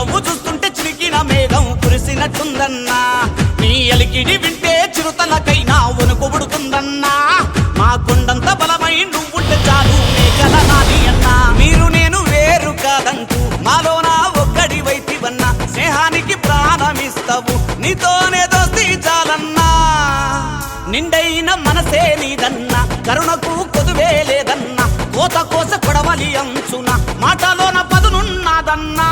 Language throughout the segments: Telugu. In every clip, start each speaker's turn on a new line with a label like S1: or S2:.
S1: నవ్వు చూస్తుంటే చిరికిన మేఘం కురిసినట్టుందన్నా. నీ అలికిడి వింటే చిరుతలకైనా వణుకు పుడుతుందన్నా. మా కొండంత బలమై నువ్వుంటే చాలు మేఘల నాది అన్నా. మీరు నేను వేరు కాదంటూ మాలోనా ఒక్కడి వైతివన్నా. స్నేహానికి ప్రాణమిస్తావు నీతోనే దోస్తి చాలన్నా. నిండైన మనసే నీదన్నా కరుణకు కొదువే లేదన్నా. కోత కోస కొడవలి అంచున మాటలోన పదునున్నదన్నా.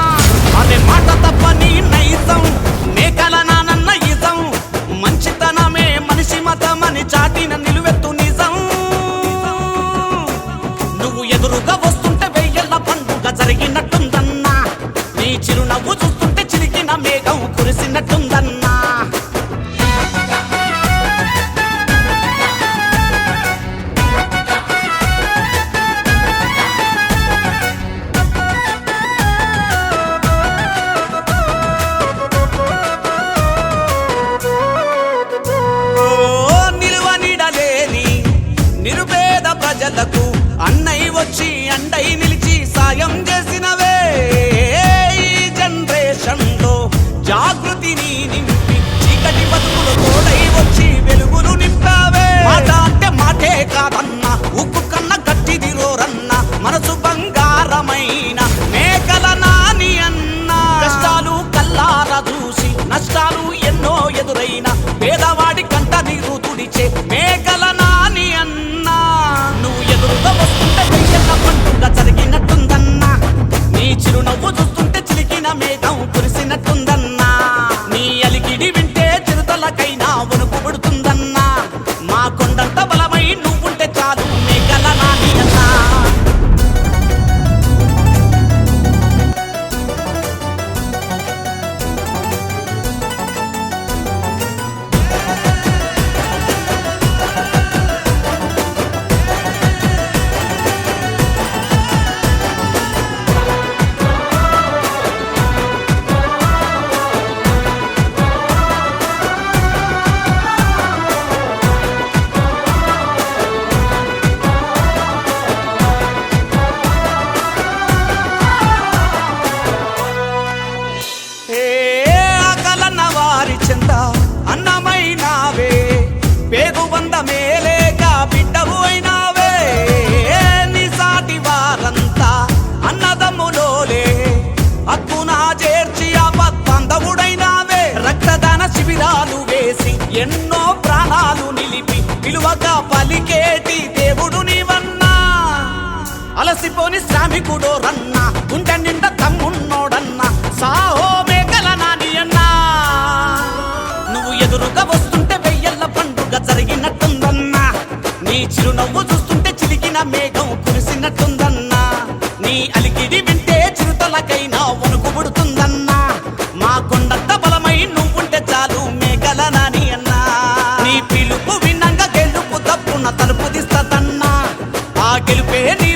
S1: చిరికిన మేఘం కురిసినట్టుందన్నా ప్రజలకు అన్నై వచ్చి అండై నిలిచి సాయం చేసి జాగృతిని నింపి చీకటి బతుకులు తోడై వచ్చి వెలుగులు నింపావే. మాట అంటే మాటే కాదన్నా ఉప్పు కన్న గట్టిది రోరన్న మనసు బంగారమైన మేకల నాని అన్నా. కష్టాలు కల్లార చూసి నష్టాలు ఎన్నో ఎదురైన పేదవాడి కంట నీరు తుడిచే మేకల నాని అన్నా. నువ్వు ఎదురుగా వస్తుంటే పండుగ నీ చిరునవ్వు చూస్తుంటే చిలికిన మేఘం ఆకలన్న వారి చెంత అన్నమైనావే. పేగు వంద మేలేక బిడ్డవు అయినావే. నీ సాటి వారంతా అన్నదమ్ములోలే. అక్కునా చేర్చి ఆపద్బంధవుడైనావే రక్తదాన శిబిరాలు వేసి ఎన్నో ప్రాణాలు నిలిపి విలువగా పలికేటి దేవుడు నీవన్నా. అలసిపోని శ్రామికుడో రన్నా గుండె నిండా నవ్వు చూస్తుంటే చిలికిన మేఘం కురిసినట్టుందన్నా. నీ అలికిడి వింటే చిరుతలకైనా వణుకు పుడుతుందన్నా. మా కొండంత బలమై నువ్వుంటే చాలు మేఘలనాని అన్నా. నీ పిలుపు విన్నంగా గెలుపు తప్పున తలుపు తీస్తాదన్నా. ఆ గెలుపే నీ